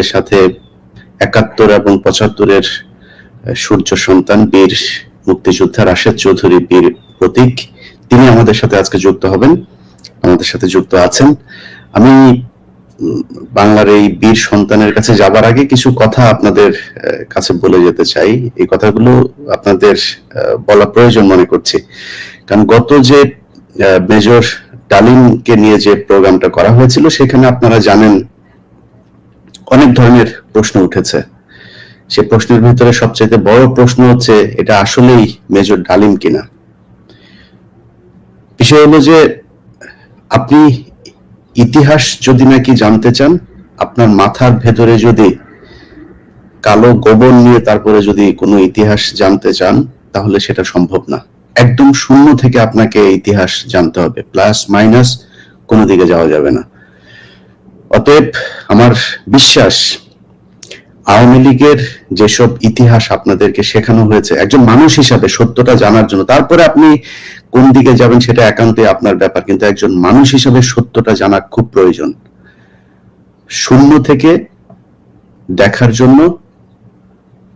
আমাদের সাথে একাত্তর এবং পঁচাত্তরের সূর্য সন্তান, বীর মুক্তিযোদ্ধা রাশেদ চৌধুরী বীর প্রতীক। তিনি আমাদের সাথে আজকে যুক্ত হবেন, আমাদের সাথে যুক্ত আছেন। আমি বাংলার এই বীর সন্তানের কাছে যাবার আগে কিছু কথা আপনাদের কাছে বলে যেতে চাই। এই কথাগুলো আপনাদের বলা প্রয়োজন মনে করছি। কারণ গত যে মেজর ডালিমকে নিয়ে যে প্রোগ্রামটা করা হয়েছিল, সেখানে আপনারা জানেন অনেক ধরনের প্রশ্ন উঠেছে। সে প্রশ্নের ভিতরে সবচেয়ে বড় প্রশ্ন হচ্ছে, এটা আসলেই মেজর ডালিম কিনা? বিষয় হলো যে, আপনি ইতিহাস যদি নাকি জানতে চান, আপনার মাথার ভেতরে যদি কালো গোবর নিয়ে তারপরে যদি কোনো ইতিহাস জানতে চান, তাহলে সেটা সম্ভব না। একদম শূন্য থেকে আপনাকে ইতিহাস জানতে হবে, প্লাস মাইনাস কোনো দিকে যাওয়া যাবে না। অতএব আমার বিশ্বাস, আওয়ামী লীগের যেসব ইতিহাস আপনাদেরকে শেখানো হয়েছে, একজন মানুষ হিসাবে সত্যটা জানার জন্য, তারপরে আপনি কোন দিকে যাবেন সেটা একান্তই আপনার ব্যাপার, কিন্তু একজন মানুষ হিসাবে সত্যটা জানা খুব প্রয়োজন। শূন্য থেকে দেখার জন্য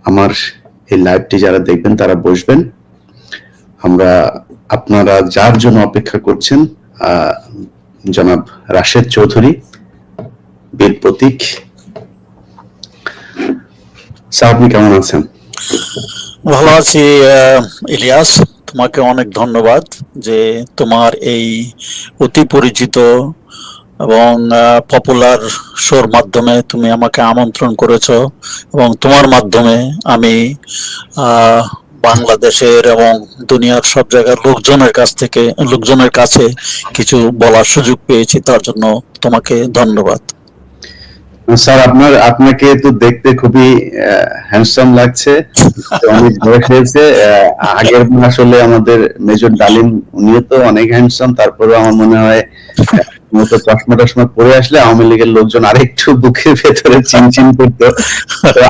আমার এই লাইভটি যারা দেখবেন, তারা বসবেন। আমরা আপনারা যার জন্য অপেক্ষা করছেন জনাব রাশেদ চৌধুরী বীর প্রতীক। স্যার, আপনি কেমন আছেন? ভালো আছি ইলিয়াস। তোমাকে অনেক ধন্যবাদ যে তোমার এই অতি পরিচিত এবং পপুলার শোর মাধ্যমে তুমি আমাকে আমন্ত্রণ করেছ এবং তোমার মাধ্যমে আমি বাংলাদেশের এবং দুনিয়ার সব জায়গার লোকজনের কাছ থেকে, লোকজনের কাছে কিছু বলার সুযোগ পেয়েছি, তার জন্য তোমাকে ধন্যবাদ। স্যার, আপনার, আপনাকে তো দেখতে খুবই হ্যান্ডসাম লাগছে। অনেক বয়স আগের আসলে আমাদের মেজর ডালিম, উনিও তো অনেক হ্যান্ডসাম তারপরেও আমার মনে হয়, মতো চশমা টশমা পরে আসলে আওয়ামী লীগের লোকজন আরেকটু বুকের ভেতরে চিনচিন করতো।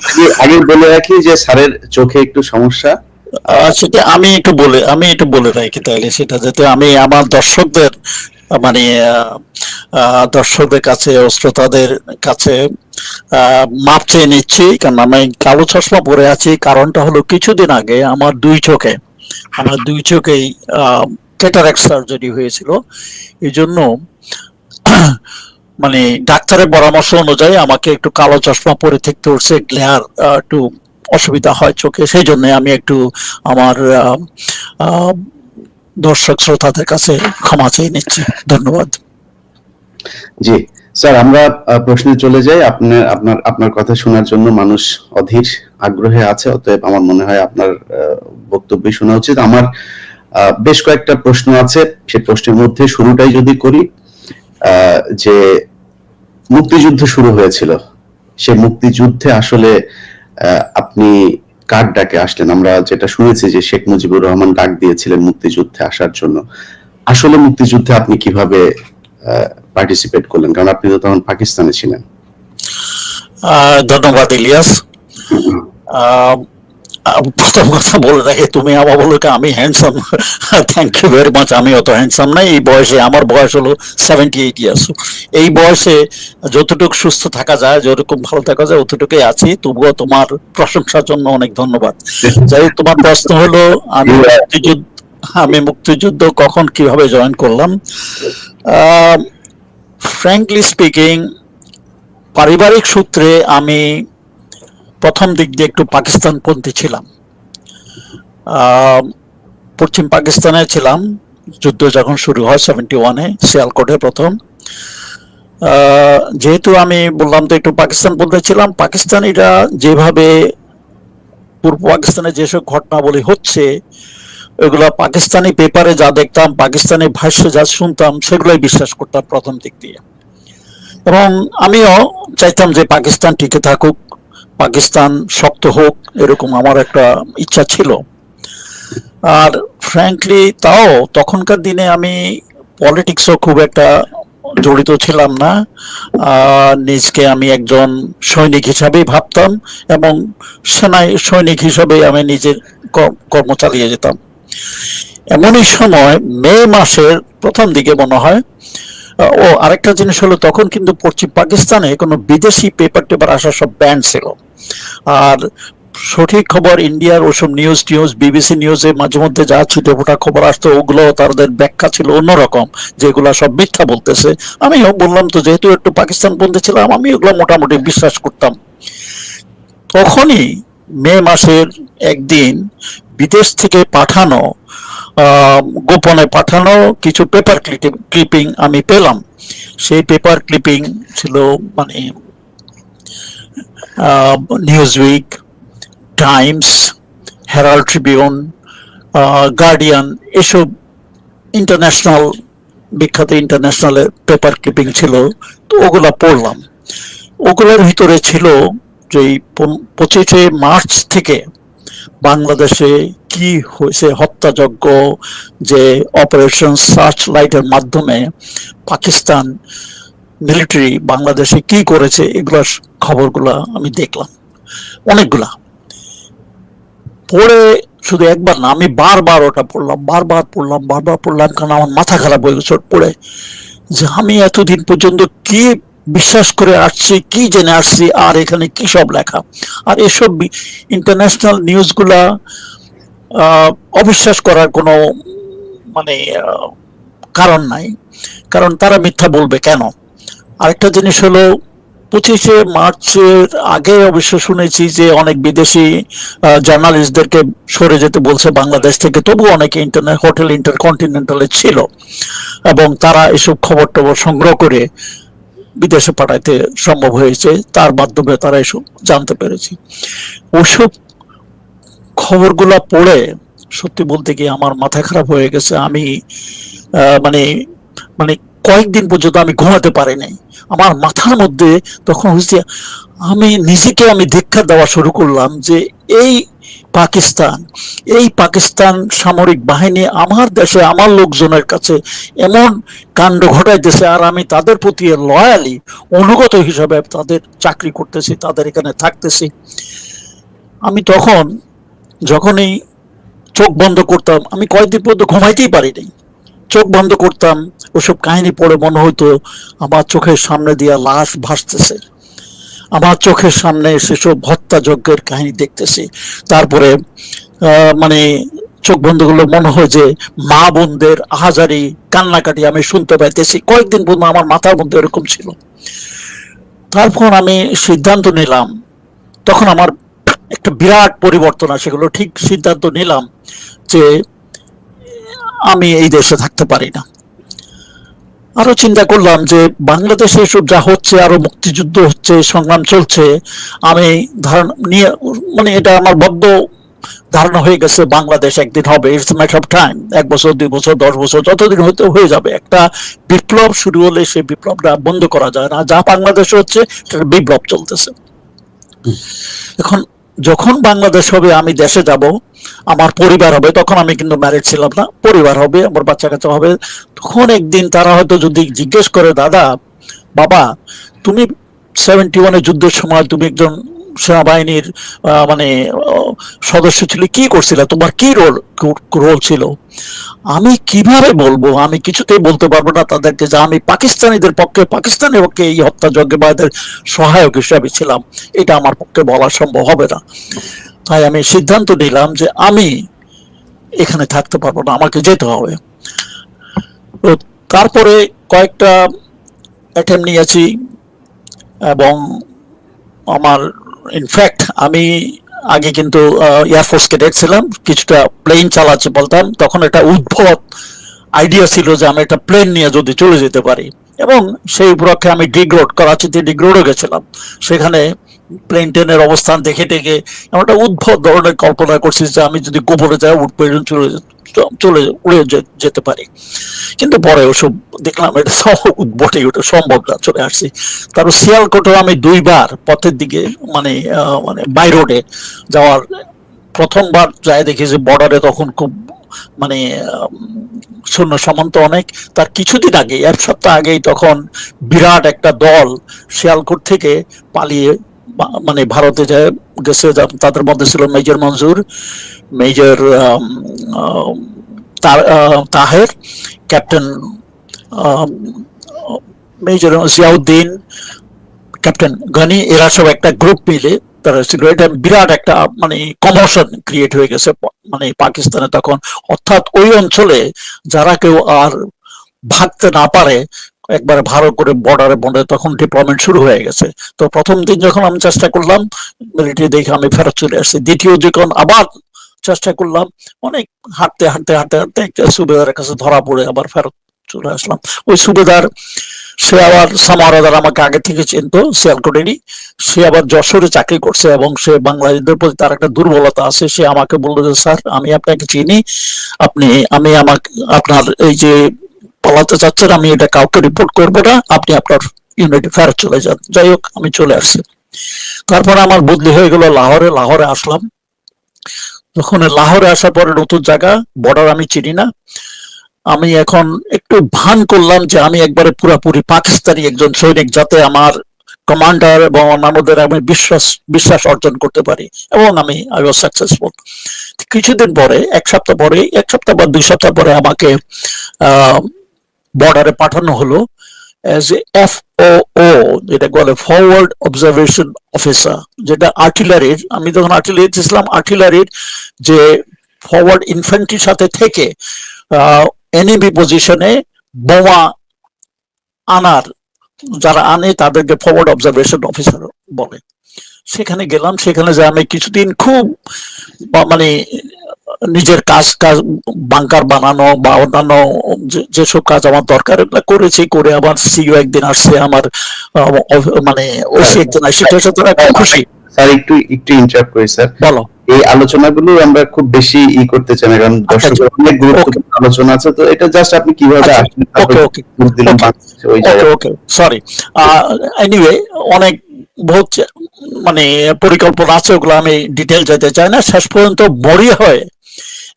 আগে আগে বলে রাখি যে স্যারের চোখে একটু সমস্যা। সেটা আমি একটু বলে, আমি একটু বলে রাখি তাহলে সেটা, যাতে আমি আমার দর্শকদের মানে দর্শকদের কাছে ও শ্রোতাদের কাছে মাপ চেয়ে নিচ্ছি, কারণ আমি কালো চশমা পরে আছি। কারণটা হলো কিছুদিন আগে আমার দুই চোখে, আমার দুই চোখেই ক্যাটারাক্ট সার্জারি হয়েছিল। এই জন্য মানে ডাক্তারের পরামর্শ অনুযায়ী আমাকে একটু কালো চশমা পরে থাকতে হচ্ছে গ্লেয়ার একটু অসুবিধা হয় চোখে। সেই জন্য আমি একটু আমার দর্শক শ্রোতাদের কাছে ক্ষমা চেয়ে নিচ্ছি। ধন্যবাদ। জি, স্যার, আমরা প্রশ্নে চলে যাই। আপনার আপনার আপনার কথা শোনার জন্য মানুষ অধীর আগ্রহে আছে, অতএব আমার মনে হয় আপনার বক্তব্য শোনা উচিত। আমার বেশ কয়েকটা প্রশ্ন আছে। সেই প্রশ্নের মধ্যে শুরুটাই যদি করি যে মুক্তিযুদ্ধ শুরু হয়েছিল। সে মুক্তিযুদ্ধে আসলে আপনি কার ডাকে আসলেন। আমরা যেটা শুনেছি যে শেখ মুজিবুর রহমান ডাক দিয়েছিলেন মুক্তিযুদ্ধে আসার জন্য। আসলে মুক্তিযুদ্ধে আপনি কীভাবে পার্টিসিপেট করলেন? কারণ আপনি তো তখন পাকিস্তানে ছিলেন। আহ, ধন্যবাদ ইলিয়াস। প্রথম কথা বলে রাখি তুমি আমার বলো আমি handsome thank you very much আমি অত হ্যান্ডসাম নাই এই বয়সে আমার বয়স হলো সেভেন্টি এইট ইয়ার্স এই বয়সে যতটুকু সুস্থ থাকা যায় যেরকম ভালো থাকা যায় অতটুকুই আছি। তবুও তোমার প্রশংসার জন্য অনেক ধন্যবাদ। যাই তোমার প্রশ্ন হলো আমি মুক্তিযুদ্ধ আমি মুক্তিযুদ্ধ কখন কীভাবে জয়েন করলাম? ফ্র্যাঙ্কলি স্পিকিং পারিবারিক সূত্রে আমি প্রথম দিক দিয়ে একটু পাকিস্তানপন্থী ছিলাম। পশ্চিম পাকিস্তানে ছিলাম। যুদ্ধ যখন শুরু হয় সেভেন্টি ওয়ানে সিয়ালকোটে প্রথম। যেহেতু আমি বললাম তো একটু পাকিস্তানপন্থী ছিলাম, পাকিস্তানিরা যেভাবে পূর্ব পাকিস্তানে যেসব ঘটনাবলী হচ্ছে এগুলো পাকিস্তানি পেপারে যা দেখতাম, পাকিস্তানি ভাষ্য যা শুনতাম, সেগুলোই বিশ্বাস করতাম প্রথম দিক দিয়ে। এবং আমিও চাইতাম যে পাকিস্তান টিকে থাকুক। পাকিস্তান শক্ত হোক, এরকম আমার একটা ইচ্ছা ছিল। আর ফ্র্যাঙ্কলি তাও তখনকার দিনে আমি পলিটিক্সও খুব একটা জড়িত ছিলাম না। নিজকে আমি একজন সৈনিক হিসাবেই ভাবতাম এবং সেনাই সৈনিক হিসাবে আমি নিজের কর্ম চালিয়ে যেতাম। এমনই সময় মে মাসের প্রথম দিকে মনে হয় ও আরেকটা জিনিস হলো তখন কিন্তু পশ্চিম পাকিস্তানে কোনো বিদেশি পেপার টেপার আসা সব ব্যান্ড ছিল। আর সঠিক খবর ইন্ডিয়ার ওসব নিউজ টিউজ বিবিসি নিউজে মাঝে মধ্যে যা ছিটে ফোটা খবর আসতো, ওগুলো তাদের ব্যাখ্যা ছিল অন্যরকম, যেগুলো সব মিথ্যা বলতেছে। আমিও বললাম তো, যেহেতু একটু পাকিস্তান বন্ধে ছিলাম, আমি ওগুলো মোটামুটি বিশ্বাস করতাম। তখনই মে মাসের একদিন বিদেশ থেকে পাঠানো গোপনে পাঠানো কিছু পেপার ক্লিপিং আমি পেলাম। সেই পেপার ক্লিপিং ছিল মানে Newsweek Times Herald Tribune Guardian এসব ইন্টারন্যাশনাল বিখ্যাত ইন্টারন্যাশনাল পেপার ক্লিপিং ছিল, তো ওগুলা পড়লাম। ওগুলোর ভিতরে ছিল যে পঁচিশে মার্চ থেকে বাংলাদেশে কি হয়েছে হত্যাযজ্ঞ, যে অপারেশন সার্চ লাইটের মাধ্যমে পাকিস্তান মিলিটারি বাংলাদেশে কি করেছে, এগুলোর খবরগুলা আমি দেখলাম। অনেকগুলা। পড়ে শুধু একবার না, আমি বারবার ওটা পড়লাম, বারবার পড়লাম বারবার পড়লাম, কারণ আমার মাথা খারাপ হয়ে গেছে পড়ে। যে আমি এতদিন পর্যন্ত কি বিশ্বাস করে আসছি, কি জেনে আসছি, আর এখানে কি সব লেখা। আর এসব ইন্টারন্যাশনাল নিউজগুলা অবিশ্বাস করার কোনো মানে কারণ নাই। কারণ তারা মিথ্যা বলবে কেন? আরেকটা জিনিস হলো, পঁচিশে মার্চের আগে অবশ্য শুনেছি যে অনেক বিদেশি জার্নালিস্টদেরকে সরে যেতে বলছে বাংলাদেশ থেকে। তবু অনেকে ইন্টারনেট হোটেল ইন্টারকন্টিনেন্টালে ছিল এবং তারা এসব খবর টবর সংগ্রহ করে বিদেশে পাঠাইতে সম্ভব হয়েছে। তার মাধ্যমে তারা এসব জানতে পেরেছি। ওসব খবরগুলো পড়ে সত্যি বলতে গিয়ে আমার মাথা খারাপ হয়ে গেছে। আমি মানে মানে কয়েকদিন পর্যন্ত আমি ঘুমাতে পারি নাই। আমার মাথার মধ্যে তখন হচ্ছে, আমি নিজেকে আমি দীক্ষা দেওয়া শুরু করলাম যে এই পাকিস্তান এই পাকিস্তান সামরিক বাহিনী আমার দেশে, আমার লোকজনের কাছে এমন কাণ্ড ঘটাইতেছে আর আমি তাদের প্রতি লয়ালি অনুগত হিসাবে তাদের চাকরি করতেছি, তাদের এখানে থাকতেছি। আমি তখন যখনই চোখ বন্ধ করতাম, আমি কয়েকদিন পর্যন্ত ঘুমাইতেই পারিনি চোখ বন্ধ করতাম, ওসব কাহিনী পড়ে মনে হতো আমার চোখের সামনে দিয়ে লাশ ভাসতেছে। আমার চোখের সামনে সেসব হত্যাযজ্ঞের কাহিনী দেখতেছি। তারপরে মানে চোখ বন্ধ করলে মনে হয় যে মা বোনদের আহাজারি কান্নাকাটি আমি শুনতে পাইতেছি। কয়েকদিন পর্যন্ত আমার মাথার মধ্যে এরকম ছিল। তারপর আমি সিদ্ধান্ত নিলাম, তখন আমার একটা বিরাট পরিবর্তন আসে গেল। ঠিক সিদ্ধান্ত নিলাম যে আমি এই দেশে থাকতে পারি না। আরও চিন্তা করলাম যে বাংলাদেশে এসব যা হচ্ছে আরও মুক্তিযুদ্ধ হচ্ছে সংগ্রাম চলছে আমি ধারণা নিয়ে মানে এটা আমার বদ্ধ ধারণা হয়ে গেছে বাংলাদেশ একদিন হবে। ইটস ম্যাটার অফ টাইম এক বছর দুই বছর দশ বছর যতদিন হয়তো হয়ে যাবে একটা বিপ্লব শুরু হলে সেই বিপ্লবটা বন্ধ করা যায় না। যা বাংলাদেশে হচ্ছে সেটা বিপ্লব চলতেছে। এখন যখন বাংলাদেশ হবে, আমি দেশে যাব, আমার পরিবার হবে, তখন আমি কিন্তু ম্যারিড ছিলাম না, পরিবার হবে, আমার বাচ্চা কাচ্চা হবে, তখন একদিন তারা হয়তো যদি জিজ্ঞেস করে, দাদা, বাবা, তুমি সেভেন্টি ওয়ানে যুদ্ধের সময় তুমি একজন সেনাবাহিনীর মানে সদস্য ছিল। কি করছিলে? তোমার কি রোল রোল ছিল? আমি কীভাবে বলব? আমি কিছুতেই বলতে পারব না তাদেরকে যে আমি পাকিস্তানিদের পক্ষে, পাকিস্তানের পক্ষে এই হত্যাযজ্ঞে বা এদের সহায়ক হিসাবে ছিলাম। এটা আমার পক্ষে বলা সম্ভব হবে না। তাই আমি সিদ্ধান্ত নিলাম যে আমি এখানে থাকতে পারব না, আমাকে যেতে হবে। তো তারপরে কয়েকটা অ্যাটেম্প নিয়েছি এবং আমার ইনফ্যাক্ট আমি আগে কিন্তু এয়ারফোর্স ক্যাডেট ছিলাম কিছুটা প্লেন চালাচ্ছে বলতাম, তখন একটা উদ্ভব আইডিয়া ছিল যে আমি একটা প্লেন নিয়ে যদি চলে যেতে পারি। এবং সেই উপলক্ষে আমি ডিগ রোড করাচিতে ডিগ রোডও গেছিলাম। সেখানে প্লেন ট্রেনের অবস্থান দেখে দেখে এমন একটা উদ্ভব ধরনের কল্পনা করছি যে আমি যদি গোপনে যাই, উঠ চলে চলে, উড়ে যেতে পারি। কিন্তু পরে ওসব দেখলাম, এটা সব উদ্ভটে ওটা সম্ভব না, চলে আসছি। তারপর শিয়ালকোটেও আমি দুইবার পথের দিকে মানে মানে বাই রোডে যাওয়ার প্রথমবার যাই দেখি যে বর্ডারে তখন খুব মানে সৈন্য সামন্ত অনেক। তার কিছুদিন আগে, এক সপ্তাহ আগেই তখন বিরাট একটা দল শিয়ালকোট থেকে পালিয়ে মানে ভারতে যায় গেছে তাদের মধ্যে ছিল মেজর মঞ্জুর মেজর তাহের আম, মেজর জিয়াউদ্দিন ক্যাপ্টেন গনি এরা সব একটা গ্রুপ মিলে তারা ছিল বিরাট একটা মানে কমোশন ক্রিয়েট হয়ে গেছে মানে পাকিস্তানে তখন। অর্থাৎ ওই অঞ্চলে যারা কেউ আর ভাগতে না পারে একবারে ভালো করে বর্ডারে বর্ডারে তখন ডিপ্লয়মেন্ট শুরু হয়ে গেছে। তো প্রথম দিন যখন আমি চেষ্টা করলাম মিলিটারি দেখে আমি ফেরত চলে আসছি। দ্বিতীয় যখন আবার চেষ্টা করলাম। অনেক হাঁটতে হাঁটতে হাঁটতে হাঁটতে একটা সুবেদারের কাছে ধরা পড়ে আবার ফেরত চলে আসলাম। ওই সুবেদার, সে আবার সামারাদার আমাকে আগে থেকে চিনতো সিয়ালকোটেরই সে আবার যশোরে চাকরি করছে এবং সে বাংলাদেশের প্রতি তার একটা দুর্বলতা আছে। সে আমাকে বলল যে, স্যার, আমি আপনাকে চিনি। আপনি, আমি আমাকে, আপনার এই যে পালাতে চাচ্ছেন আমি এটা কাউকে রিপোর্ট করব না। আপনি আপনার ইউনিটে ফেরত চলে যান। যাই হোক, আমি চলে আসছি। তারপরে আমার বদলি হয়ে গেল লাহোরে। লাহোরে আসলাম। যখন লাহোরে আসার পরে নতুন জায়গা বর্ডার আমি চিনি না। আমি এখন একটু ভান করলাম যে আমি একবারে পুরাপুরি পাকিস্তানি একজন সৈনিক যাতে আমার কমান্ডার এবং অন্যান্যদের আমি বিশ্বাস বিশ্বাস অর্জন করতে পারি এবং আমি আই ওয়াজ সাকসেসফুল কিছুদিন পরে, এক সপ্তাহ পরে, এক সপ্তাহ বা দুই সপ্তাহ পরে আমাকে বর্ডারে পাঠানো হলো। এ এফ ও যেটা বলে ফরওয়ার্ড অবজারভেশন অফিসার যেটা আর্টিলারির আমি যখন আর্টিলারিতে ছিলাম আর্টিলারির যে ফরওয়ার্ড ইনফ্যান্ট্রির সাথে থেকে এনিমি পজিশনে বোমা আনার, যারা আনে তাদেরকে ফরওয়ার্ড অবজারভেশন অফিসার বলে। সেখানে গেলাম, সেখানে যে আমি কিছুদিন খুব মানে নিজের কাজ কাজ বাংকার বানানো বা অন্যান্য যেসব কাজ আমার দরকার এগুলো করেছি করে আবার সিও একদিন আসছে আমার মানে ওসি একদিন আসছে। সেটা হচ্ছে তারা খুব খুশি। স্যার একটু একটু ইন্টারাপ্ট করি স্যার। বলো। এই আলোচনাগুলো আমরা খুব বেশি ই করতে চাই না কারণ আচ্ছা, দর্শকের অনেক গুরুত্বপূর্ণ আলোচনা আছে তো এটা জাস্ট আপনি কীভাবে আচ্ছা, ওকে ওকে ওকে ওকে সরি এনিওয়ে অনেক বহুত মানে পরিকল্পনা আছে, ওগুলো আমি ডিটেল যেতে চাই না। শেষ পর্যন্ত মরি হয়ে,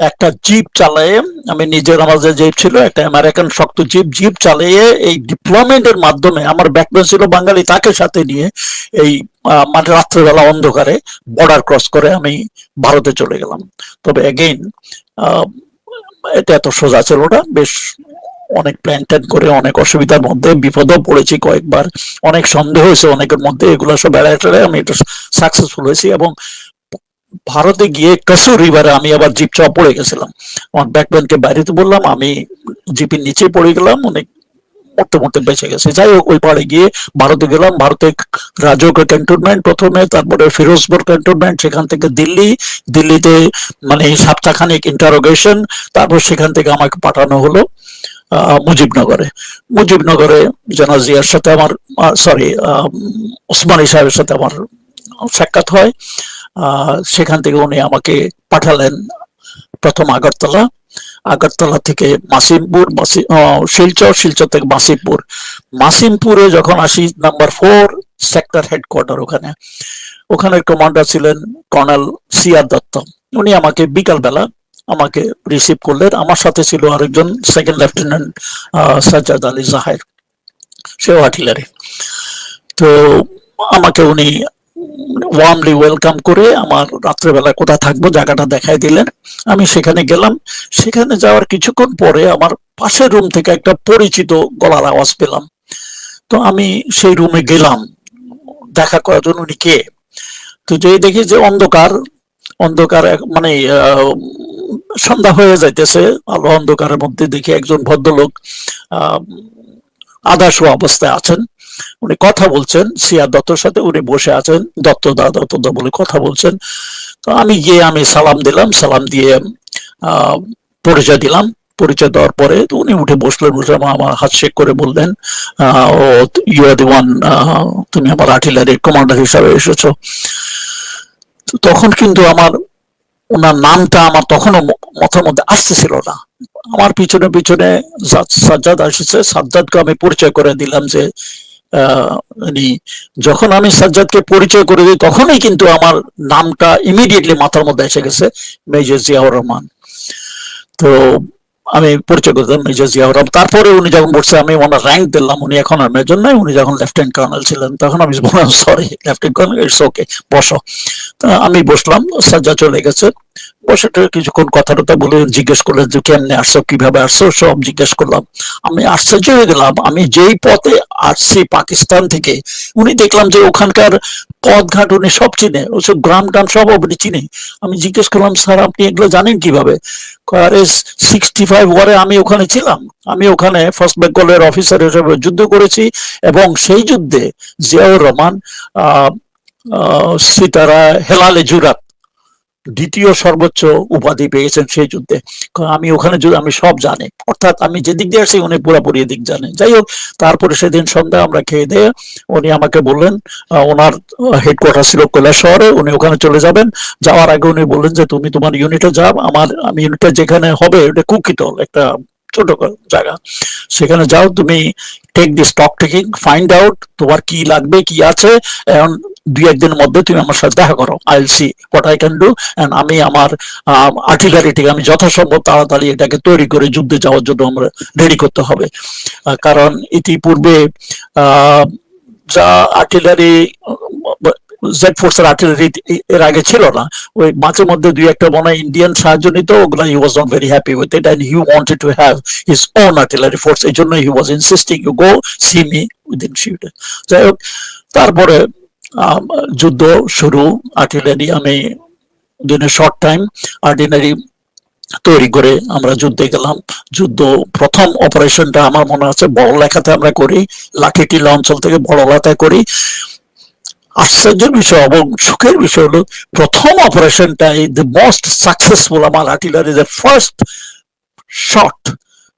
একটা জিপ চালিয়ে, আমি নিজের আমার যে জিপ ছিল, একটা আমেরিকান শক্ত জিপ জিপ চালিয়ে এই ডিপ্লয়মেন্টের মাধ্যমে, আমার ব্যাকগ্রাউন্ড ছিল বাঙালি, তাকে সাথে নিয়ে এই মানে রাত্রেবেলা অন্ধকারে বর্ডার ক্রস করে আমি ভারতে চলে গেলাম। তবে এগেইন এটা এত সোজা ছিল না, বেশ অনেক প্ল্যান ট্যান করে, অনেক অসুবিধার মধ্যে বিপদও পড়েছি কয়েকবার। অনেক সন্দেহ হয়েছে, অনেকের মধ্যে এগুলো সব এড়ায় আমি এটা সাকসেসফুল হয়েছি এবং ভারতে গিয়ে কাসুর রিভারে আমি আবার জিপ চাপা পড়ে গেছিলাম। আমার ব্যাকব্যানকে বাইরেতে বললাম, আমি জিপের নিচে পড়ে গেলাম, অনেক মরতে মরতে বেঁচে গেছে। যাই হোক, ওই পাড়ে গিয়ে ভারতে গেলাম। ভারতে রাজক ক্যান্টনমেন্ট প্রথমে, তারপরে ফিরোজপুর ক্যান্টনমেন্ট সেখান থেকে দিল্লি। দিল্লিতে মানে সপ্তাহখানিক ইন্টারোগেশন তারপর সেখান থেকে আমাকে পাঠানো হলো। মুজিবনগরে। মুজিবনগরে জানাজিয়ার সাথে আমার সরি ওসমানী সাহেবের সাথে আমার সাক্ষাৎ হয়। সেখান থেকে উনি আমাকে পাঠালেন প্রথম আগরতলা। আগরতলা থেকে মাসিমপুর, মাসি শিলচর শিলচর থেকে মাসিমপুর। মাসিমপুরে যখন আসি নাম্বার ফোর সেক্টর হেডকোয়ার্টার ওখানে। ওখানে কমান্ডার ছিলেন কর্নেল সিআর দত্ত। উনি আমাকে বিকালবেলা আমাকে রিসিভ করলেন। আমার সাথে ছিল আরেকজন সেকেন্ড লেফটেন্যান্ট সাজ্জাদ আলী জাহের। সেও আর্টিলারি। তো আমাকে উনি ওয়ার্মলি ওয়েলকাম করে আমার রাত্রেবেলা কোথায় থাকব জায়গাটা দেখাই দিলেন। আমি সেখানে গেলাম। সেখানে যাওয়ার কিছুক্ষণ পরে আমার পাশের রুম থেকে একটা পরিচিত গলার আওয়াজ পেলাম। তো আমি সেই রুমে গেলাম। দেখা করার জন্য উনি কে? তো যে দেখি যে অন্ধকার অন্ধকার মানে সন্ধ্যা হয়ে যাইতেছে, আলো অন্ধকারের মধ্যে দেখি একজন ভদ্রলোক শোয়া অবস্থায় আছেন। উনি কথা বলছেন সিয়া দত্তর সাথে উনি বসে আছেন, দত্ত দা দত্ত দা বলে কথা বলছেন। তো আমি গিয়ে আমি সালাম দিলাম, সালাম দিয়ে পরিচয় দিলাম। পরিচয় দেওয়ার পরে তো উনি উঠে বসলেন, বসে আমার হাত শেক করে বললেন ও ইউ আর দি ওয়ান তুমি আমার আর্টিলারির কমান্ডার হিসাবে এসেছ। তখন কিন্তু আমার ওনার নামটা আমার তখনও মাথার মধ্যে আসতেছিল না। আমার পিছনে পিছনে সাজ্জাদ আসছে, সাজ্জাদকে আমি পরিচয় করে দিলাম যে যখন আমি সাজ্জাদকে পরিচয় করে দিই, তখনই কিন্তু আমার নামটা ইমিডিয়েটলি মাথার মধ্যে এসে গেছে, মেজর জিয়াউর রহমান। তো আমি পরিচয় করে দিলাম মেজর রহমান। তারপরে উনি যখন বলছে, আমি ওনার র্যাঙ্ক দিলাম, উনি এখন আর মেজর নাই। উনি যখন লেফটেন্যান্ট কর্নেল ছিলেন, তখন আমি বললাম sorry lieutenant colonel it's okay বসো। আমি বসলাম সাজ্জা চলে গেছে। বসে কিছুক্ষণ কথা টথা বলে জিজ্ঞেস করলেন যে কেমনে আসছো? কীভাবে আসছো? সব জিজ্ঞেস করলাম। আমি আশ্চর্য হয়ে গেলাম। আমি যেই পথে আসছি পাকিস্তান থেকে উনি দেখলাম যে ওখানকার পথ ঘাট উনি সব চিনে। ওসব গ্রাম টাম সব উনি চিনে। আমি জিজ্ঞেস করলাম স্যার আপনি এগুলো জানেন কীভাবে? সিক্সটি ফাইভ ওয়ারে আমি ওখানে ছিলাম। আমি ওখানে ফার্স্ট বেঙ্গলের অফিসার হিসেবে যুদ্ধ করেছি এবং সেই যুদ্ধে জিয়াউর রহমান আহ, সিতারা হেলালে জুরাত দ্বিতীয় সর্বোচ্চ উপাধি পেয়েছেন সেই যুদ্ধে। আমি ওখানে যুদ্ধ- আমি সব জানি। অর্থাৎ আমি যেদিক দিয়ে আসছি উনি পুরোপুরি এদিক জানেন যাই হোক, তারপরে সেদিন সন্ধ্যা আমরা খেয়ে দিয়ে উনি আমাকে বললেন ওনার হেডকোয়ার্টার ছিল কৈলাস শহরে, উনি ওখানে চলে যাবেন। যাওয়ার আগে উনি বললেন যে, তুমি তোমার ইউনিটে যাও। আমার, আমি ইউনিটে যেখানে হবে, ওটা কুকিতল একটা ছোট জায়গা। সেখানে যাও, তুমি take the stock taking find out তোমার কি লাগবে, কি আছে। এখন দুই একদিনের মধ্যে তুমি আমার সাথে দেখা করো। I see what I can do and আমি আমার আর্টিলারিটিকে আমি যথাসম্ভব তাড়াতাড়ি এটাকে তৈরি করে যুদ্ধে যাওয়ার জন্য আমরা রেডি করতে হবে। কারণ ইতিপূর্বে যা আর্টিলারি জেড ফোর্সের আর্টিলারি এর আগে ছিল না, ওই মাঝে মধ্যে দুই একটা মনে হয় ইন্ডিয়ান সাহায্য নিত, ওগুলা he was not very happy with it and he wanted to have his own artillery force এই জন্য he was insisting you go see me within shoot যাই হোক, তারপরে যুদ্ধ শুরু, আর্টিলারি আমি দিনে শর্ট টাইম আর্টিলারি তৈরি করে আমরা যুদ্ধে গেলাম। যুদ্ধ প্রথম অপারেশনটা আমার মনে আছে বড় লেখাতে আমরা করি লাঠিটিলা অঞ্চল থেকে বড় লেখায় করি। আশ্চর্যের বিষয় এবং সুখের বিষয় হলো, প্রথম অপারেশনটাই দ্য মোস্ট সাকসেসফুল আমার artillery the first shot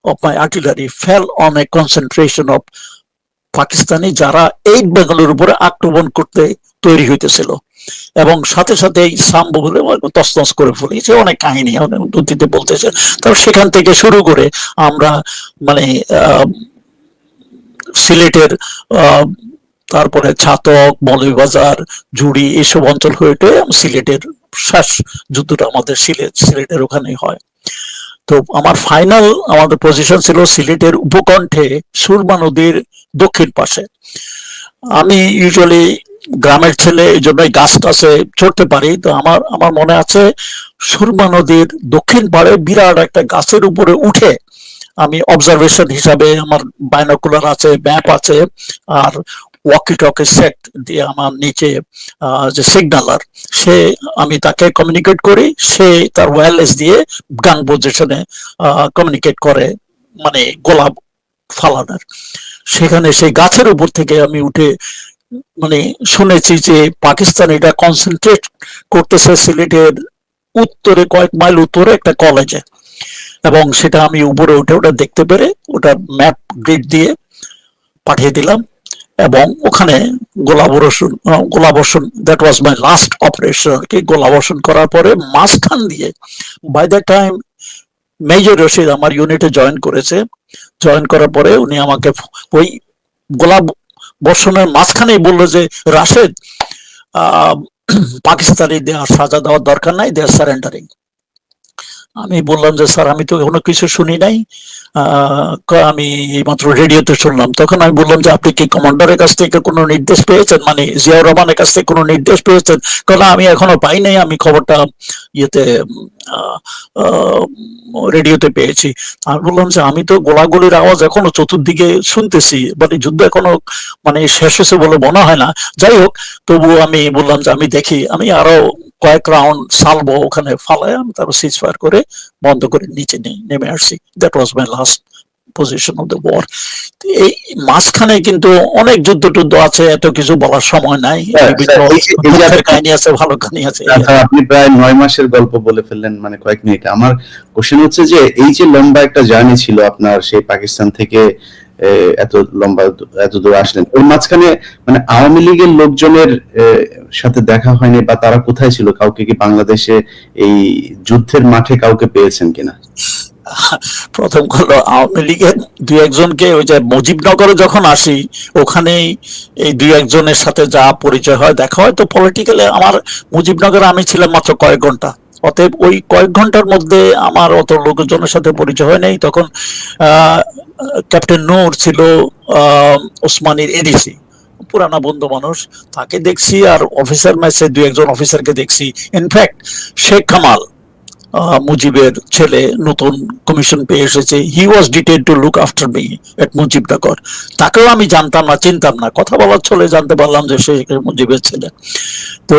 of my artillery fell on a concentration of Pakistani যারা এই বেঙ্গলের উপরে আক্রমণ করতে তৈরি হইতেছিল এবং সাথে সাথে এই সাম্ব বলে তসনস করে ফেলেছে, অনেক কাহিনী অতীতে বলতেছে। তারপর সেখান থেকে শুরু করে আমরা মানে সিলেটের তারপরে ছাতক, মৌলভীবাজার, জুড়ি এসব অঞ্চল হয়ে উঠে সিলেটের শেষ যুদ্ধটা আমাদের সিলেট, সিলেটের ওখানেই হয়। তো আমার ফাইনাল আমাদের পজিশন ছিল সিলেটের উপকণ্ঠে সুরমা নদীর দক্ষিণ পাশে। আমি ইউজুয়ালি গ্রামের ছেলে, এই জন্যই গাছ টাছে চড়তে পারি। তো আমার আমার মনে আছে, সুরমা নদীর দক্ষিণ পাড়ে বিরাট একটা গাছের উপরে উঠে আমি অবজারভেশন হিসাবে আমার বাইনোকুলার আছে ম্যাপ আছে, আর ওয়াকি টকি সেট দিয়ে আমার নিচে যে সিগনালার সে আমি তাকে কমিউনিকেট করি। সে তার ওয়্যারলেস দিয়ে গান পজিশনে কমিউনিকেট করে মানে গোলাপ ফালানোর। সেখানে সেই গাছের উপর থেকে আমি উঠে মানে শুনেছি যে পাকিস্তান এটা কনসেন্ট্রেট করতেছে সিলেটের উত্তরে, কয়েক মাইল উত্তরে একটা কলেজে এবং সেটা আমি উপরে উঠে ওটা দেখতে পেরে ওটা ম্যাপ গ্রিড দিয়ে পাঠিয়ে দিলাম। এবং ওখানে গোলাবর্ষণ গোলাবর্ষণ that was my last operation আর কি। গোলাবর্ষণ করার পরে মাঝখান দিয়ে by the time major Rashid আমার ইউনিটে জয়েন করেছে। জয়েন করার পরে উনি আমাকে ওই গোলাপ বর্ষণের মাঝখানেই বলল যে, রাশেদ পাকিস্তানি দেওয়ার সাজা দেওয়ার দরকার নাই দে আর সারেন্ডারিং আমি বললাম যে, স্যার, আমি তো কোনো কিছু শুনি নাই। আমি মাত্র রেডিওতে শুনলাম। তখন আমি বললাম যে, আপনি কি কমান্ডারের কাছ থেকে কোনো নির্দেশ পেয়েছেন? মানে জিয়াউর রহমানের কাছ থেকে কোনো নির্দেশ পেয়েছেন? কারণ আমি এখনও পাই নাই। আমি খবরটা ইয়েতে রেডিওতে পেয়েছি। আমি বললাম যে, আমি তো গোলাগুলির আওয়াজ এখনও চতুর্দিকে শুনতেছি, বাট যুদ্ধ এখনও মানে শেষ হয়েছে বলে মনে হয় না। যাই হোক, তবুও আমি বললাম যে, আমি দেখি, আমি আরও কয়েক রাউন্ড সালবো ওখানে ফালায় আমি তারপর সিজ ফায়ার করে বন্ধ করে নিচে নেমে আসছি। That was my last position of the war এই মাঝখানে কিন্তু অনেক যুদ্ধ টুদ্ধ আছে এত কিছু বলার সময় নাই। স্যার, বিভিন্ন স্যার, এই যে- এই যে দুঃখের আপনি- কাহিনী আছে ভালো কাহিনী আছে। আচ্ছা, আপনি প্রায় নয় মাসের গল্প বলে ফেললেন মানে কয়েক মিনিটে। আমার কোশ্চেন হচ্ছে যে এই যে লম্বা একটা জার্নি ছিল আপনার সেই পাকিস্তান থেকে এত লম্বা এত দূর আসলেন ওর মাঝখানে মানে আওয়ামী লীগের লোকজনের সাথে দেখা হয়নি বা তারা কোথায় ছিল? কাউকে কি বাংলাদেশে এই যুদ্ধের মাঠে কাউকে পেয়েছেন কিনা? প্রথম হলো আওয়ামী লীগের দুই একজনকে ওই যে মুজিবনগরে যখন আসি, ওখানেই এই দুই একজনের সাথে যা পরিচয় হয়, দেখা হয় তো পলিটিক্যালি আমার মুজিবনগরে আমি ছিলাম মাত্র কয়েক ঘণ্টা। অতএব ওই কয়েক ঘণ্টার মধ্যে আমার অত লোকজনের সাথে পরিচয় হয় নাই। তখন ক্যাপ্টেন নূর ছিল ওসমানীর এডিসি, পুরানা বন্ধু মানুষ। তাকে দেখছি আর অফিসার ম্যাচে দু একজন অফিসারকে দেখছি। In fact Sheikh Kamal. মুজিবের ছেলে নতুন কমিশন পেয়ে এসেছে। He was detain to look after me at Mujibnagar তাকেও আমি জানতাম না, চিনতাম না। কথা বলার ছলে জানতে পারলাম যে সে মুজিবের ছেলে। তো